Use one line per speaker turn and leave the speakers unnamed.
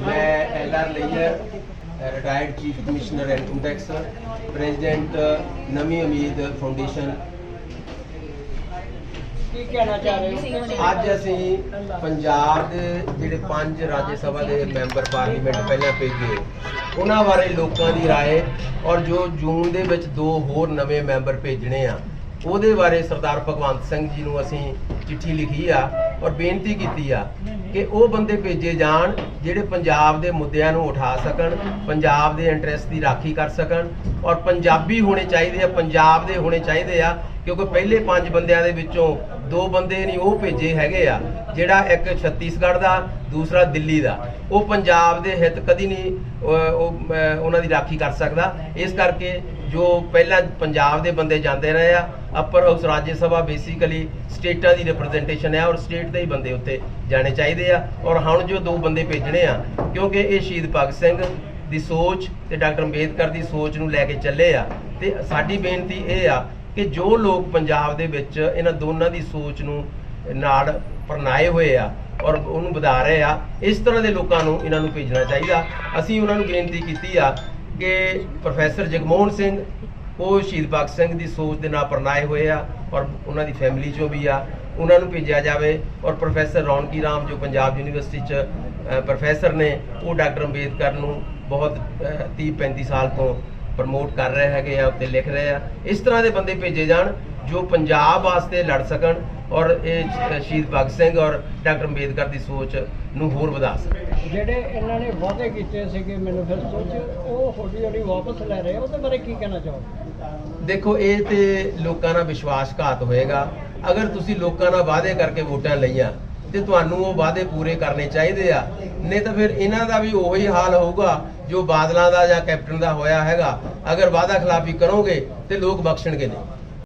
ਮੈਂ L R lawyer retired chief commissioner income tax president ਨਵੀਂ Umeed foundation
ਕੀ ਕਹਿਣਾ ਚਾਹ ਰਹੇ ਹੋ
ਅੱਜ ਅਸੀਂ ਪੰਜਾਬ ਦੇ ਜਿਹੜੇ ਪੰਜ ਰਾਜ ਸਭਾ ਦੇ ਮੈਂਬਰ ਪਾਰਲੀਮੈਂਟ ਪਹਿਲਾਂ ਭੇਜੇ ਉਹਨਾਂ ਬਾਰੇ ਲੋਕਾਂ ਦੀ رائے ਔਰ ਜੋ ਜੂਨ ਦੇ ਵਿੱਚ ਦੋ ਹੋਰ ਨਵੇਂ ਮੈਂਬਰ ਭੇਜਣੇ ਆ ਉਹਦੇ ਬਾਰੇ ਸਰਦਾਰ ਭਗਵੰਤ ਸਿੰਘ ਜੀ ਨੂੰ ਅਸੀਂ ਚਿੱਠੀ ਲਿਖੀ ਆ ਔਰ ਬੇਨਤੀ ਕੀਤੀ ਆ ਕਿ ਉਹ ਬੰਦੇ ਭੇਜੇ ਜਾਣ ਜਿਹੜੇ ਪੰਜਾਬ ਦੇ ਮੁੱਦਿਆਂ ਨੂੰ ਉਠਾ ਸਕਣ, ਪੰਜਾਬ ਦੇ ਇੰਟਰਸਟ ਦੀ ਰਾਖੀ ਕਰ ਸਕਣ ਔਰ ਪੰਜਾਬੀ ਹੋਣੇ ਚਾਹੀਦੇ ਆ, ਪੰਜਾਬ ਦੇ ਹੋਣੇ ਚਾਹੀਦੇ ਆ, ਕਿਉਂਕਿ ਪਹਿਲੇ ਪੰਜ ਬੰਦਿਆਂ ਦੇ ਵਿੱਚੋਂ ਦੋ ਬੰਦੇ ਨਹੀਂ, ਉਹ ਭੇਜੇ ਹੈਗੇ ਆ, ਜਿਹੜਾ ਇੱਕ ਛੱਤੀਸਗੜ੍ਹ ਦਾ, ਦੂਸਰਾ ਦਿੱਲੀ ਦਾ। ਉਹ ਪੰਜਾਬ ਦੇ ਹਿੱਤ ਕਦੀ ਨਹੀਂ ਉਹਨਾਂ ਦੀ ਰਾਖੀ ਕਰ ਸਕਦਾ। ਇਸ ਕਰਕੇ ਜੋ ਪਹਿਲਾਂ ਪੰਜਾਬ ਦੇ ਬੰਦੇ ਜਾਂਦੇ ਰਹੇ ਆ ਅਪਰ ਹਾਊਸ ਰਾਜ ਸਭਾ ਬੇਸਿਕਲੀ ਸਟੇਟਾਂ ਦੀ ਰਿਪਰੈਜ਼ੈਂਟੇਸ਼ਨ ਹੈ ਔਰ ਸਟੇਟ ਦੇ ਹੀ ਬੰਦੇ ਉੱਤੇ ਜਾਣੇ ਚਾਹੀਦੇ ਆ। ਔਰ ਹੁਣ ਜੋ ਦੋ ਬੰਦੇ ਭੇਜਣੇ ਆ, ਕਿਉਂਕਿ ਇਹ ਸ਼ਹੀਦ ਭਗਤ ਸਿੰਘ ਦੀ ਸੋਚ ਤੇ ਡਾਕਟਰ ਅੰਬੇਦਕਰ ਦੀ ਸੋਚ ਨੂੰ ਲੈ ਕੇ ਚੱਲੇ ਆ। ਤੇ ਸਾਡੀ ਬੇਨਤੀ ਇਹ ਆ ਕਿ ਜੋ ਲੋਕ ਪੰਜਾਬ ਦੇ ਵਿੱਚ ਇਹਨਾਂ ਦੋਨਾਂ ਦੀ ਸੋਚ ਨੂੰ ਨਾਲ ਪਰਨਾਏ ਹੋਏ ਆ ਔਰ ਉਹਨੂੰ ਵਧਾ ਰਹੇ ਆ, ਇਸ ਤਰ੍ਹਾਂ ਦੇ ਲੋਕਾਂ ਨੂੰ ਇਹਨਾਂ ਨੂੰ ਭੇਜਣਾ ਚਾਹੀਦਾ। ਅਸੀਂ ਉਹਨਾਂ ਨੂੰ ਬੇਨਤੀ ਕੀਤੀ ਆ ਕਿ ਪ੍ਰੋਫੈਸਰ ਜਗਮੋਹਨ ਸਿੰਘ, ਉਹ ਸ਼ਹੀਦ ਭਗਤ ਸਿੰਘ ਦੀ ਸੋਚ ਦੇ ਨਾਲ ਪਰਨਾਏ ਹੋਏ ਆ ਔਰ ਉਹਨਾਂ ਦੀ ਫੈਮਿਲੀ ਚੋਂ ਵੀ ਆ, ਉਹਨਾਂ ਨੂੰ ਭੇਜਿਆ ਜਾਵੇ ਔਰ ਪ੍ਰੋਫੈਸਰ ਰੌਣਕੀ ਰਾਮ ਜੋ ਪੰਜਾਬ ਯੂਨੀਵਰਸਿਟੀ ਚ ਪ੍ਰੋਫੈਸਰ ਨੇ, ਉਹ ਡਾਕਟਰ ਅੰਬੇਦਕਰ ਨੂੰ ਬਹੁਤ 30 35 ਸਾਲ ਤੋਂ ਪ੍ਰਮੋਟ ਕਰ ਰਹੇ ਹੈਗੇ ਆ ਉੱਤੇ ਲਿਖ ਰਹੇ ਆ। ਇਸ ਤਰ੍ਹਾਂ ਦੇ ਬੰਦੇ ਭੇਜੇ ਜਾਣ ਜੋ ਪੰਜਾਬ ਵਾਸਤੇ ਲੜ ਸਕਣ ਔਰ ਇਹ ਸ਼ਹੀਦ ਭਗਤ ਸਿੰਘ ਔਰ ਡਾਕਟਰ ਅੰਬੇਦਕਰ ਦੀ ਸੋਚ ਨੂੰ ਹੋਰ ਵਧਾ ਸਕਣ।
ਜਿਹੜੇ ਇਹਨਾਂ ਨੇ ਵਾਅਦੇ ਕੀਤੇ ਸੀਗੇ ਮੈਨੀਫੈਸਟੋ 'ਚ ਉਹ ਹੌਲੀ ਹੌਲੀ ਵਾਪਸ ਲੈ ਰਹੇ ਉਹਦੇ ਬਾਰੇ ਕੀ ਕਹਿਣਾ ਚਾਹੋਗੇ?
ਦੇਖੋ ਇਹ ਤੇ ਲੋਕਾਂ ਨਾਲ ਵਿਸ਼ਵਾਸਘਾਤ ਹੋਏਗਾ। ਅਗਰ ਤੁਸੀਂ ਲੋਕਾਂ ਨਾਲ ਵਾਅਦੇ ਕਰਕੇ ਵੋਟਾਂ ਲਈਆਂ ਤੇ ਤੁਹਾਨੂੰ ਉਹ ਵਾਅਦੇ ਪੂਰੇ ਕਰਨੇ ਚਾਹੀਦੇ ਆ। ਨਹੀਂ ਤਾਂ ਫਿਰ ਇਹਨਾਂ ਦਾ ਵੀ ਉਹੀ ਹਾਲ ਹੋਊਗਾ, ਜੋ ਬਾਦਲਾਂ ਦਾ ਜਾਂ ਕੈਪਟਨ ਦਾ ਹੋਇਆ ਹੈਗਾ। ਅਗਰ ਵਾਅਦਾ ਖਿਲਾਫੀ ਕਰੋਗੇ ਤੇ ਲੋਕ ਬਖਸ਼ਣਗੇ ਨਹੀਂ।